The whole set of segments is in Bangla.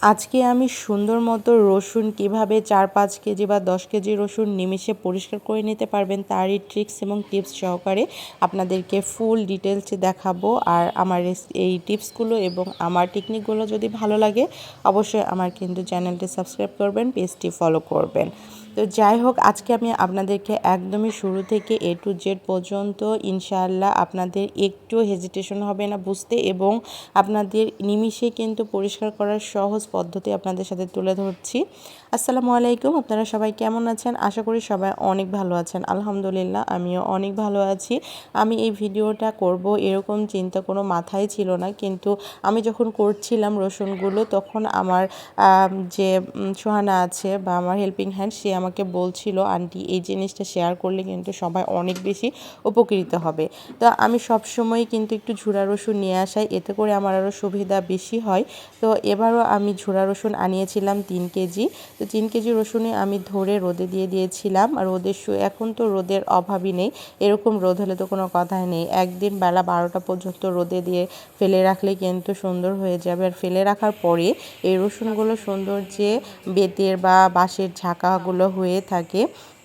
আজকে আমি সুন্দর মতো রসুন কীভাবে চার পাঁচ কেজি বা দশ কেজি রসুন নিমিশে পরিষ্কার করে নিতে পারবেন তারই ট্রিক্স এবং টিপস সহকারে আপনাদেরকে ফুল ডিটেলসে দেখাবো। আর আমার এই টিপসগুলো এবং আমার টেকনিকগুলো যদি ভালো লাগে, অবশ্যই আমার কিন্তু চ্যানেলটি সাবস্ক্রাইব করবেন পেজটি ফলো করবেন। তো যাই হোক, আজকে আমি আপনাদেরকে একদমই শুরু থেকে এ টু জেড পর্যন্ত ইনশাআল্লাহ আপনাদের একটু হেজিটেশন হবে না বুঝতে এবং আপনাদের নিমিষে কিন্তু পরিষ্কার করার সহজ পদ্ধতি আপনাদের সাথে তুলে ধরছি। আসসালামু আলাইকুম, আপনারা সবাই কেমন আছেন? আশা করি সবাই অনেক ভালো আছেন। আলহামদুলিল্লাহ, আমিও অনেক ভালো আছি। আমি এই ভিডিওটা করব এরকম চিন্তা কোনো মাথায় ছিল না, কিন্তু আমি যখন করছিলাম রসুনগুলো, তখন আমার যে সোহানা আছে বা আমার হেল্পিং হ্যান্ড সে আমাকে বলছিল, আন্টি, এই জিনিসটা শেয়ার করলে কিন্তু সবাই অনেক বেশি উপকৃত হবে। তো আমি সব সময় কিন্তু একটু ঝুড়া রসুন নিয়ে আসাই, এতে করে আমার আরও সুবিধা বেশি হয়। তো এবারও আমি ঝুড়া রসুন আনিয়েছিলাম তিন কেজি। তো তিন কেজি রসুনে আমি ধরে রোদে দিয়ে দিয়েছিলাম, আর রোদের এখন তো রোদের অভাবই নেই, এরকম রোদ হলে তো কোনো কথাই নেই। একদিন বেলা বারোটা পর্যন্ত রোদে দিয়ে ফেলে রাখলে কিন্তু সুন্দর হয়ে যাবে। আর ফেলে রাখার পরে এই রসুনগুলো সুন্দর যে বেতের বা বাঁশের ঝাঁকাগুলো হয়ে থাকে।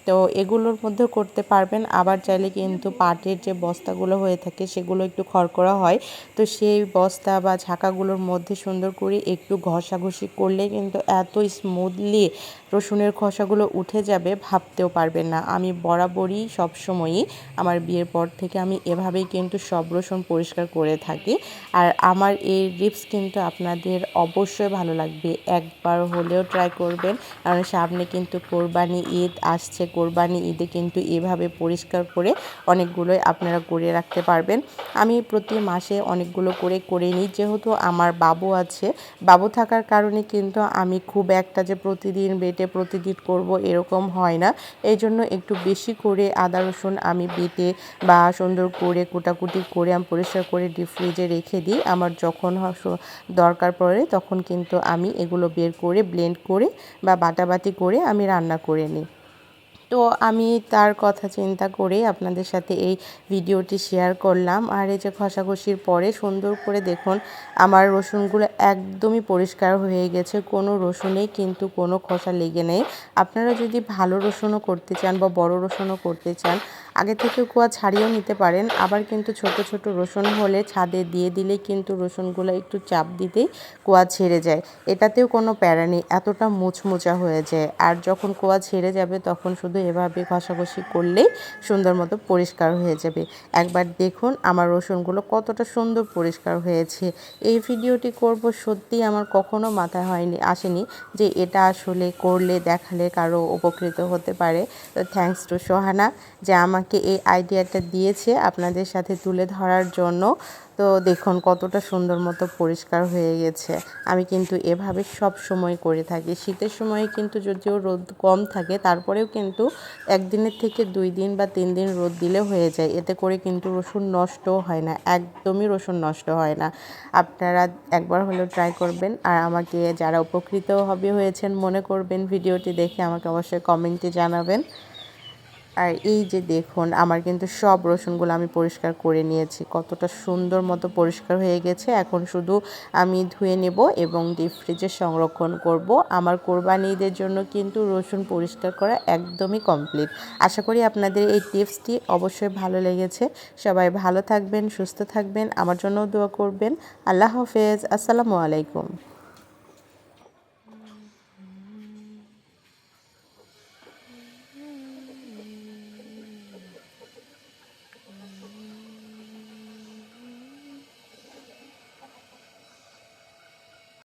তো এগুলোর মধ্যে করতে পারবেন। আবার চাইলে কিন্তু পাটের যে বস্তাগুলো হয়ে থাকে সেগুলো একটু খড়কড়া হয়। তো সেই বস্তা বা ঝাঁকাগুলোর মধ্যে সুন্দর করে একটু ঘষাঘষি করলে কিন্তু এত স্মুথলি রসুনের খোসাগুলো উঠে যাবে, ভাবতেও পারবেন না। আমি বরাবরই সবসময়ই আমার বিয়ের পর থেকে আমি এভাবেই কিন্তু সব রসুন পরিষ্কার করে থাকি। আর আমার এই রিপস কিন্তু আপনাদের অবশ্যই ভালো লাগবে। একবার হলেও ট্রাই করবেন। কারণ সামনে কিন্তু কোরবানি ঈদ আসছে কোরবানি ঈদে কিন্তু এভাবে পরিষ্কার করে অনেকগুলোই আপনারা করে রাখতে পারবেন। আমি প্রতি মাসে অনেকগুলো করে করে নিই। যেহেতু আমার বাবু আছে, বাবু থাকার কারণে কিন্তু আমি খুব একটা যে প্রতিদিন বেটে প্রতিদিন করব এরকম হয় না। এই জন্য একটু বেশি করে আদা, রসুন আমি বেটে বা সুন্দর করে কুটাকুটি করে আমি পরিষ্কার করে ডিপ ফ্রিজে রেখে দিই। আমার যখন দরকার পড়ে তখন কিন্তু আমি এগুলো বের করে ব্লেন্ড করে বা বাটাবাটি করে আমি রান্না করে নিই। তো আমি তার কথা চিন্তা করে আপনাদের সাথে এই ভিডিওটি শেয়ার করলাম। আর এই যে ঘষাঘষির পরে সুন্দর করে দেখুন, আমার রসুনগুলো একদমই পরিষ্কার হয়ে গেছে, কোনো রসুনেই কিন্তু কোনো খসা লেগে নেই। আপনারা যদি ভালো রসুনও করতে চান বা বড় রসুনও করতে চান আগে থেকে কুয়া ছাড়িয়েও নিতে পারেন। আবার কিন্তু ছোট ছোট রসুন হলে ছাদে দিয়ে দিলে কিন্তু রসুনগুলো একটু চাপ দিতেই কুয়া ছেড়ে যায়। এটাতেও কোনো প্যারা নেই, এতটা মুচমুচা হয়ে যায়। আর যখন কুয়া ছেড়ে যাবে তখন শুধু এভাবে ঘষাঘষি করলেই সুন্দর মতো পরিষ্কার হয়ে যাবে। একবার দেখুন আমার রসুনগুলো কতটা সুন্দর পরিষ্কার হয়েছে। এই ভিডিওটি করব সত্যি আমার কখনো মাথায় হয়নি, আসেনি যে এটা আসলে করলে দেখালে কারও উপকৃত হতে পারে। তো থ্যাংকস টু সোহানা যে আমাকে এই আইডিয়াটা দিয়েছে আপনাদের সাথে তুলে ধরার জন্য। তো দেখুন কতটা সুন্দর মতো পরিষ্কার হয়ে গেছে। আমি কিন্তু এভাবে সব সময় করে থাকি। শীতের সময় কিন্তু যদিও রোদ কম থাকে, তারপরেও কিন্তু একদিনের থেকে দুই দিন বা তিন দিন রোদ দিলে হয়ে যায়। এতে করে কিন্তু রসুন নষ্টও হয় না, একদমই রসুন নষ্ট হয় না। আপনারা একবার হলেও ট্রাই করবেন। আর আমাকে যারা উপকৃত হবে হয়েছেন মনে করবেন ভিডিওটি দেখে, আমাকে অবশ্যই কমেন্টে জানাবেন। আর এই যে দেখুন, আমার কিন্তু সব রসুনগুলো আমি পরিষ্কার করে নিয়েছি। কতটা সুন্দর মতো পরিষ্কার হয়ে গেছে। এখন শুধু আমি ধুয়ে নেব এবং ডিপ ফ্রিজে সংরক্ষণ করব। আমার কোরবানি ঈদের জন্য কিন্তু রসুন পরিষ্কার করা একদমই কমপ্লিট আশা করি আপনাদের এই টিপসটি অবশ্যই ভালো লেগেছে। সবাই ভালো থাকবেন, সুস্থ থাকবেন। আমার জন্যও দোয়া করবেন। আল্লাহ হাফেজ। আসসালামু আলাইকুম।